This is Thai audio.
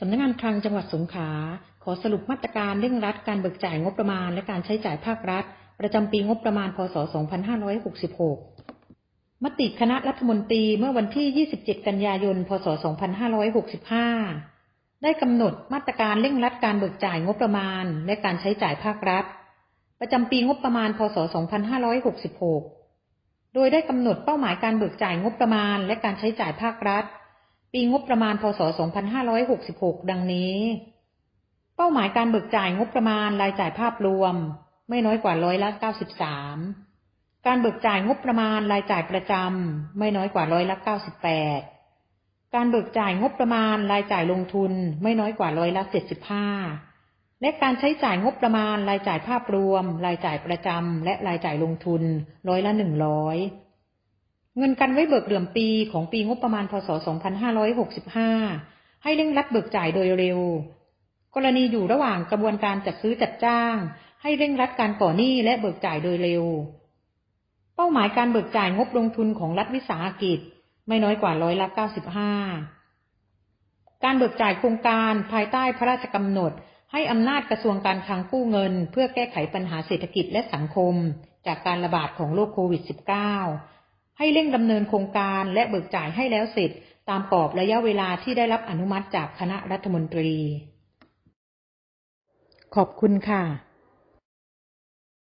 สำนักงานคลังจังหวัดสงขลาขอสรุปมาตรการเร่งรัดการเบิกจ่ายงบประมาณและการใช้จ่ายภาครัฐ ประจำปีงบประมาณ พศ 2566 มติคณะรัฐมนตรีเมื่อวันที่ 27 กันยายน พศ 2565 ได้กำหนดมาตรการเร่งรัดการเบิกจ่ายงบประมาณ และการใช้จ่ายภาครัฐ ประจำปีงบประมาณ พศ 2566 โดยได้กำหนดเป้าหมายการเบิกจ่ายงบประมาณ และการใช้จ่ายภาครัฐ ปีงบประมาณพศ 2566 ดังนี้ เป้าหมายการเบิกจ่ายงบประมาณรายจ่ายภาพรวม ไม่น้อยกว่าร้อยละ93 การเบิกจ่ายงบประมาณรายจ่ายประจำไม่น้อยกว่าร้อยละ98 การเบิกจ่ายงบประมาณรายจ่ายลงทุนไม่น้อยกว่าร้อยละ75 และการใช้จ่ายงบประมาณรายจ่ายภาพรวม รายจ่ายประจำและรายจ่ายลงทุนร้อยละ100 เงินกันไว้เบิกเดือมปีของปีงบประมาณพศ 2565 ให้เร่งรัดเบิกจ่ายโดยเร็ว กรณีอยู่ระหว่างกระบวนการจัดซื้อจัดจ้าง ให้เร่งรัดการก่อหนี้และเบิกจ่ายโดยเร็ว เป้าหมายการเบิกจ่ายงบลงทุนของรัฐวิสาหกิจ ไม่น้อยกว่าร้อยละ 95 การเบิกจ่ายโครงการภายใต้พระราชกำหนด ให้อำนาจกระทรวงการคลังกู้เงิน เพื่อแก้ไขปัญหาเศรษฐกิจและสังคม จากการระบาดของโรคโควิด -19 ให้เร่งดำเนินโครงการและเบิกจ่ายให้แล้วเสร็จตามกรอบระยะเวลาที่ได้รับอนุมัติจากคณะรัฐมนตรี ขอบคุณค่ะ